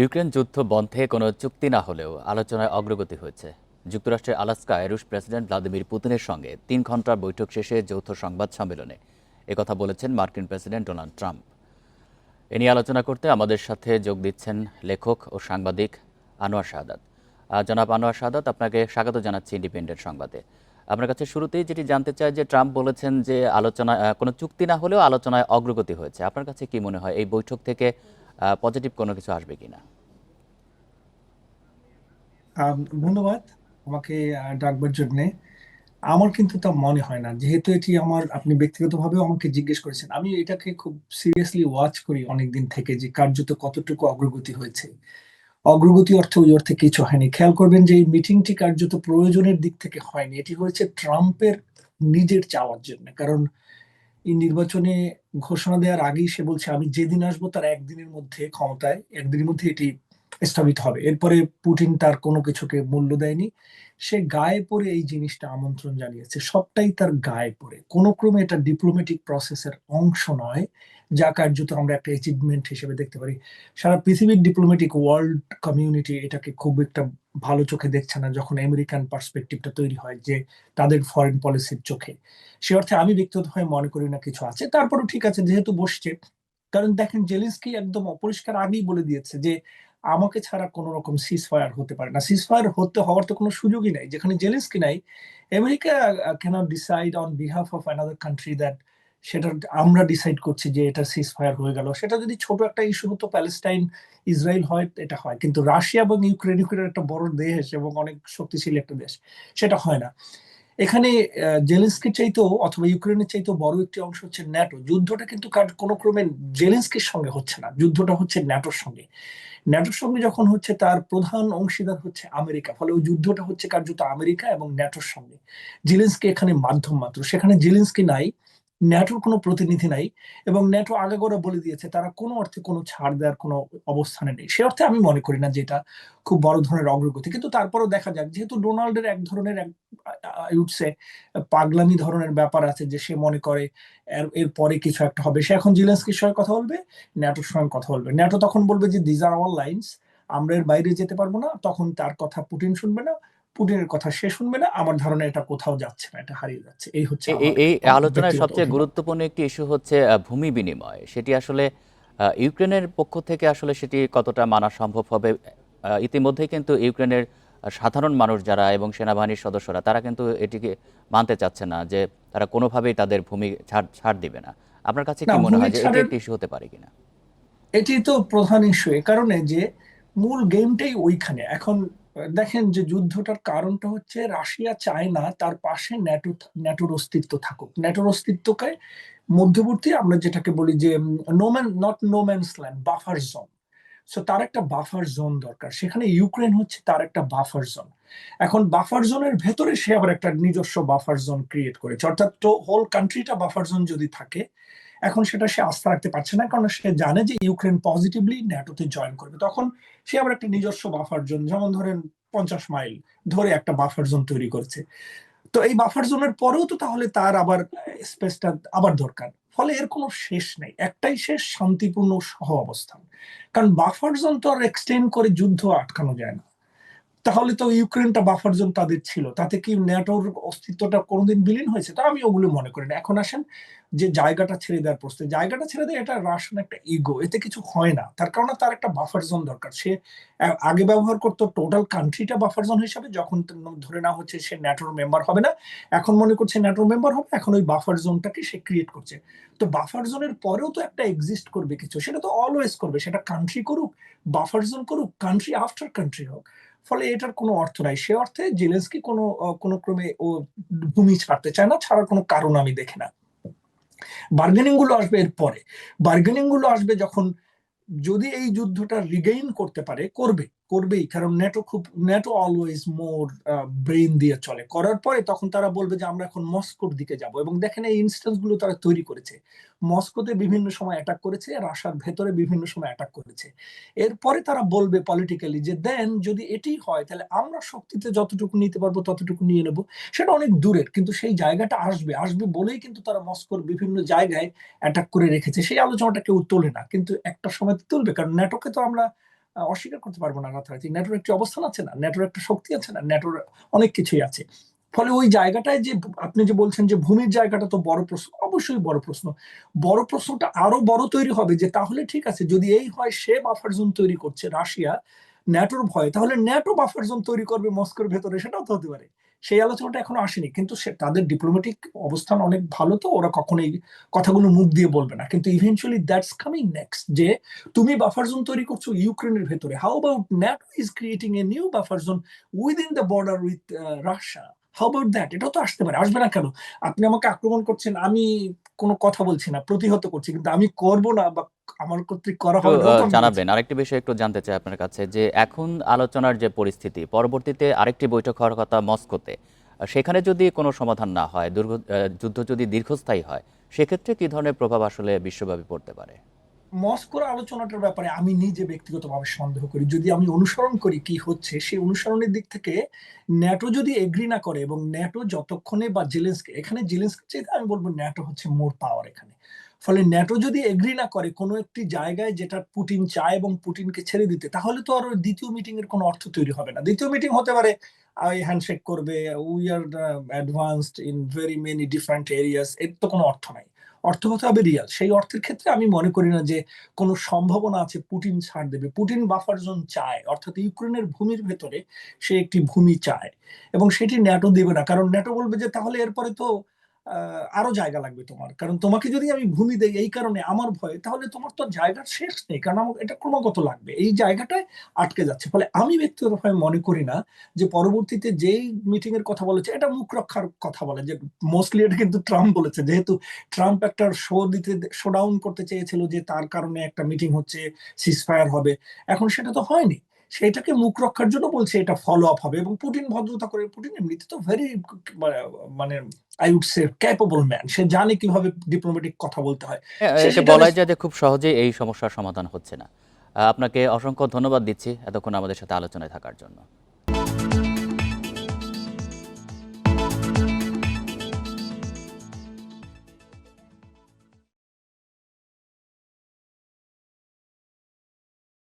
Ukraine যুদ্ধ বন্ধে কোনো চুক্তি না হলেও আলোচনায় অগ্রগতি হয়েছে। যুক্তরাষ্ট্রের আলাস্কায় রুশ প্রেসিডেন্ট ভ্লাদিমির পুতিনের সঙ্গে তিন ঘণ্টার বৈঠক শেষে যৌথ সংবাদ সম্মেলনে একথা বলেছেন মার্কিন প্রেসিডেন্ট ডোনাল্ড ট্রাম্প। এ নিয়ে আলোচনা করতে আমাদের সাথে যোগ দিচ্ছেন লেখক ও সাংবাদিক আনোয়ার শাহাদাত। আহ, জনাব আনোয়ার শাহাদাত আপনাকে স্বাগত জানাচ্ছি ইন্ডিপেন্ডেন্ট সংবাদে। আপনার কাছে শুরুতেই যেটি জানতে চাই যে ট্রাম্প বলেছেন যে আলোচনা কোনো চুক্তি না হলেও আলোচনায় অগ্রগতি হয়েছে। আপনার কাছে কি মনে হয় এই বৈঠক থেকে পজিটিভ কোনো কিছু আসবে কিনা? ধন্যবাদ আমাকে ডাকবার জন্য। আমার কিন্তু তা মনে হয় না, যেহেতু এটি আমার, আপনি ব্যক্তিগতভাবেও আমাকে জিজ্ঞেস করেছেন। আমি এটাকে খুব সিরিয়াসলি ওয়াচ করি অনেকদিন থেকে যে কার্যত কতটুকু অগ্রগতি হয়েছে। অগ্রগতি অর্থে, ওই অর্থে কিছু হয়নি। খেয়াল করবেন যে এই মিটিংটি কার্যত প্রয়োজনের দিক থেকে হয়নি। এটি হয়েছে ট্রাম্পের নিজের চাওয়ার জন্য। কারণ এই নির্বাচনে ঘোষণা দেওয়ার আগেই সে বলছে, আমি যেদিন আসব তার একদিনের মধ্যে ক্ষমতায়, একদিনের মধ্যে এটি স্থাপিত হবে। এরপরে পুটিন তার কোনো কিছুকে মূল্য দেয়নি। সে গায়ে পড়ে এই জিনিসটা আমন্ত্রণ জানিয়েছে। সবটাই তার গায়ে পড়ে। কোনো ক্রমে এটা ডিপ্লোম্যাটিক প্রসেসের অংশ নয়, যা কার্যত আমরা একটা অ্যাচিভমেন্ট হিসেবে দেখতে পারি। সারা পৃথিবীর ডিপ্লোম্যাটিক ওয়ার্ল্ড কমিউনিটি এটাকে খুব একটা ভালো চোখে দেখছে না যখন আমেরিকান পার্সপেক্টিভটা তৈরি হয় যে তাদের ফরেন পলিসির চোখে। সে অর্থে আমি ব্যক্তিগতভাবে মনে করি না কিছু আছে। তারপরেও ঠিক আছে, যেহেতু বসছে, কারণ দেখেন জেলিসকি একদম অপরিষ্কার আগেই বলে দিয়েছে যে আমাকে ছাড়া কোনো রকম সিজ ফায়ার হতে পারে না। সিজ ফায়ার হতে হওয়ার তো কোনো সুযোগই নাই। যেখানে জেলিন্সকি নাই America cannot decide on behalf of another country that সেটা আমরা ডিসাইড করছি যে এটা সিজ ফায়ার হয়ে গেল। সেটা যদি ছোট একটা ইস্যু হতো প্যালেস্টাইন ইসরায়েল হয়, এটা হয়। কিন্তু রাশিয়া এবং ইউক্রেন ইউক্রেন একটা বড় দেশ এবং অনেক শক্তিশালী একটা দেশ, সেটা হয় না। এখানে জেলেন্সকির চাইতেও অথবা ইউক্রেনের চাইতেও বড় একটি অংশ হচ্ছে ন্যাটো যুদ্ধটা কিন্তু কোনো ক্রমে জেলেন্সকির সঙ্গে হচ্ছে না। যুদ্ধটা হচ্ছে ন্যাটোর সঙ্গে। ন্যাটোর সঙ্গে যখন হচ্ছে তার প্রধান অংশীদার হচ্ছে আমেরিকা। ফলে ওই যুদ্ধটা হচ্ছে কার্যত আমেরিকা এবং ন্যাটোর সঙ্গে। জিলেন্সকি এখানে মাধ্যম মাত্র। সেখানে জিলেন্সকি নাই। ন্যাটোর কোনো প্রতিনিধি নাই এবং ন্যাটো আগে করে বলে দিয়েছে, তারা কোনো অর্থে কোনো ছাড় দেওয়ার কোনো অবস্থানে নেই। সে অর্থে আমি মনে করি না যে এটা খুব বড় ধরনের অগ্রগতি। কিন্তু তারপরেও দেখা যাক, যেহেতু ডোনাল্ডের এক ধরনের এক ইউটসে পাগলামি ধরনের ব্যাপার আছে যে সে মনে করে এর পরে কিছু একটা হবে। সে এখন জিলেন্সকির সঙ্গে কথা বলবে, ন্যাটোর সঙ্গে কথা বলবে। ন্যাটো তখন বলবে যে দিজ আর আওয়ার লাইন্স আমরা এর বাইরে যেতে পারব না। তখন তার কথা পুটিন শুনবে না। পুটিনের কথা সে শুনবে না আমার ধারণা এটা কোথাও যাচ্ছে না এটা হারিয়ে যাচ্ছে। এই হচ্ছে এই আলোচনায় সবচেয়ে গুরুত্বপূর্ণ একটি ইস্যু হচ্ছে ভূমি বিনিময়। সেটি আসলে ইউক্রেনের পক্ষ থেকে আসলে সেটি কতটা মানা সম্ভব হবে ইতিমধ্যেই কিন্তু ইউক্রেনের সাধারণ মানুষ যারা এবং সেনাবাহিনীর সদস্যরা তারা কিন্তু এটিকে মানতে চাচ্ছে না যে তারা কোনোভাবেই তাদের ভূমি ছাড় ছাড় দিবে না। আপনার কাছে কি মনে হয় যে এটি একটি ইস্যু হতে পারে কিনা? এটি তো প্রধান ইস্যু এ কারণে যে মূল গেমটাই ওইখানে। এখন দেখেন যে যুদ্ধটার কারণটা হচ্ছে রাশিয়া চায় না তার পাশে ন্যাটো, ন্যাটোর অস্তিত্ব থাকুক। ন্যাটোর অস্তিত্বকে মধ্যবর্তী আমরা যেটাকে বলি যে no man not no man's land buffer zone so তার একটা বাফার জোন দরকার। সেখানে ইউক্রেন হচ্ছে তার একটা বাফার জোন এখন বাফার জোনের ভেতরে সে আবার একটা নিজস্ব বাফার জোন ক্রিয়েট করেছে। অর্থাৎ হোল কান্ট্রিটা বাফার জোন যদি থাকে এখন সেটা সে আস্থা রাখতে পারছে না, কারণ সে জানে যে ইউক্রেন পজিটিভলি ন্যাটোতে জয়েন করবে। তখন সে আবার একটা নিজস্ব বাফার জোন যেমন ধরেন পঞ্চাশ মাইল ধরে একটা বাফার জোন তৈরি করেছে। তো এই বাফার জোনের পরেও তো তাহলে তার আবার স্পেসটা আবার দরকার। ফলে এর কোনো শেষ নেই, একটাই শেষ শান্তিপূর্ণ সহ অবস্থান। কারণ বাফার জোন তো আর এক্সটেন্ড করে যুদ্ধ আটকানো যায় না। তাহলে তো ইউক্রেনটা বাফার জোন তাদের ছিল। তাতে কি ন্যাটোর অস্তিত্বটা কোনোদিন বিলীন হয়েছে? তা আমি ওগুলো মনে করি না। এখন আসেন যে জায়গাটা ছেড়ে দেওয়ার প্রশ্নে। জায়গাটা ছেড়ে দেয় এটা রাশিয়ান একটা ইগো এতে কিছু হয় না। তার কারণে তার একটা বাফার জোন দরকার। সে আগে ব্যবহার করতো টোটাল কান্ট্রিটা বাফার জোন হিসাবে। যখন ধরে না হচ্ছে সে ন্যাটোর মেম্বার হবে না। এখন মনে করছে ন্যাটোর মেম্বার হবে, এখন ওই বাফার জোনটাকে সে ক্রিয়েট করছে। তো বাফার জোনের পরেও তো একটা এক্সিস্ট করবে কিছু। সেটা তো অলওয়েজ করবে। সেটা কান্ট্রি করুক বাফার জোন করুক কান্ট্রি আফটার কান্ট্রি হোক। ফলে এটার কোনো অর্থ নাই। সে অর্থে জেলেন্সকি কোনো কোনো ক্রমে ও ভূমি ছাড়তে চায় না, ছাড়ার কোনো কারণ আমি দেখি না। বার্গেনিংগুলো আসবে এরপরে বার্গেনিংগুলো আসবে যখন যদি এই যুদ্ধটা রিগেইন করতে পারে, করবে। করবেই, কারণ ন্যাটো খুব ন্যাটো অলওয়েজ মোর ব্রেন দিয়ে চলে। করার পরে তখন তারা বলবে যে, আমরা এখন মস্কোর দিকে যাব। এবং দেখেন এই ইনস্টেন্সগুলো তারা তৈরি করেছে। মস্কোতে বিভিন্ন সময় অ্যাটাক করেছে রাশার ভেতরে বিভিন্ন সময় অ্যাটাক করেছে। এরপরে তারা বলবে পলিটিক্যালি যে, দেন যদি এটি হয়, তাহলে আমরা শক্তিতে যতটুকু নিতে পারব, ততটুকু নিয়ে নেব। সেটা অনেক দূরের, কিন্তু সেই জায়গাটা আসবে। আসবে বলেই কিন্তু তারা মস্কোর বিভিন্ন জায়গায় অ্যাটাক করে রেখেছে। সেই আলোচনাটা কেউ তোলে না, কিন্তু একটা সময় তুলবে, কারণ ন্যাটোকে তো আমরা অস্বীকার করতে পারব না রাতারাতি। ন্যাটোর একটি অবস্থান আছে না? ন্যাটোর একটা শক্তি আছে না? ন্যাটোর অনেক কিছুই আছে। ফলে ওই জায়গাটায় যে আপনি যে বলছেন যে ভূমির জায়গাটা তো বড় প্রশ্ন, অবশ্যই বড় প্রশ্ন। বড় প্রশ্নটা আরও বড় তৈরি হবে যে, তাহলে ঠিক আছে, যদি এই হয়, সে বাফার জোন তৈরি করছে রাশিয়া ন্যাটোর ভয় তাহলে ন্যাটো বাফার জোন তৈরি করবে মস্কোর ভেতরে, সেটাও তো হতে পারে। সেই আলোচনাটা এখনও আসেনি। কিন্তু সে, তাদের ডিপ্লোমেটিক অবস্থান অনেক ভালো তো, ওরা কখনোই কথাগুলো মুখ দিয়ে বলবে না। কিন্তু ইভেনচুয়ালি দ্যাটস কামিং নেক্সট যে তুমি বাফার জোন তৈরি করছ ইউক্রেনের ভেতরে। How about NATO is creating a new buffer zone within the border with Russia how about that এটাও তো আসতে পারে। আসবে না কেন? আপনি আমাকে আক্রমণ করছেন, আমি কোনো কথা বলছি না প্রতিহত করছি কিন্তু আমি করব না বা আমার কর্তৃক করা হবে জানাবেন। আরেকটি বিষয় একটু জানতে চাই আপনার কাছে যে এখন আলোচনার যে পরিস্থিতি পরবর্তীতে আরেকটি বৈঠক হওয়ার কথা মস্কোতে সেখানে যদি কোনো সমাধান না হয় দুর্গ যুদ্ধ যদি দীর্ঘস্থায়ী হয় সেক্ষেত্রে কি ধরনের প্রভাব আসলে বিশ্বব্যাপী পড়তে পারে? মস্কোর আলোচনাটার ব্যাপারে আমি নিজে ব্যক্তিগতভাবে সন্দেহ করি। যদি আমি অনুসরণ করি কি হচ্ছে, সেই অনুসরণের দিক থেকে ন্যাটো যদি এগ্রি না করে এবং ন্যাটো যতক্ষণে বা জেলেন্সকে এখানে জেলেন্সকে চাইতে আমি বলব ন্যাটো হচ্ছে মোর পাওয়ার এখানে। ফলে ন্যাটো যদি এগ্রি না করে কোনো একটি জায়গায় যেটা পুটিন চায় এবং পুটিনকে ছেড়ে দিতে, তাহলে তো আর দ্বিতীয় মিটিং এর কোনো অর্থ তৈরি হবে না। দ্বিতীয় মিটিং হতে পারে আই হ্যান্ডশেক করবে we are advanced in very many different areas এর তো কোনো অর্থ নাই। অর্থ কথা হবে রিয়াল সেই অর্থের ক্ষেত্রে আমি মনে করি না যে কোনো সম্ভাবনা আছে পুটিন ছাড় দেবে। পুটিন বাফার জোন চায়, অর্থাৎ ইউক্রেনের ভূমির ভেতরে সে একটি ভূমি চায় এবং সেটি ন্যাটো দেবে না। কারণ ন্যাটো বলবে যে তাহলে এরপরে তো আরও জায়গা লাগবে তোমার। কারণ তোমাকে যদি আমি ভূমি দেই এই কারণে আমার ভয়, তাহলে তোমার তো জায়গার শেষ নেই, কারণ আমার এটা ক্রমাগত লাগবে। এই জায়গাটায় আটকে যাচ্ছে। ফলে আমি ব্যক্তিগতভাবে মনে করি না যে পরবর্তীতে যেই মিটিং এর কথা বলেছে, এটা মুখ রক্ষার কথা বলে। যে মোস্টলি এটা কিন্তু ট্রাম্প বলেছে। যেহেতু ট্রাম্প একটা শো দিতে শো ডাউন করতে চেয়েছিল যে তার কারণে একটা মিটিং হচ্ছে সিজফায়ার হবে। এখন সেটা তো হয়নি। সেটাকে মুখ রক্ষার জন্য বলছে এটা ফলো আপ হবে এবং পুটিন ভদ্রতা করে পুটিন এমনিতে তো ভেরি মানে I would say capable man সে জানে কীভাবে ডিপ্লোম্যাটিক কথা বলতে হয়। এটা সেটা বলাই যায় যে খুব সহজেই এই সমস্যার সমাধান হচ্ছে না। আপনাকে অসংখ্য ধন্যবাদ দিচ্ছি এতক্ষণ আমাদের সাথে আলোচনায় থাকার জন্য।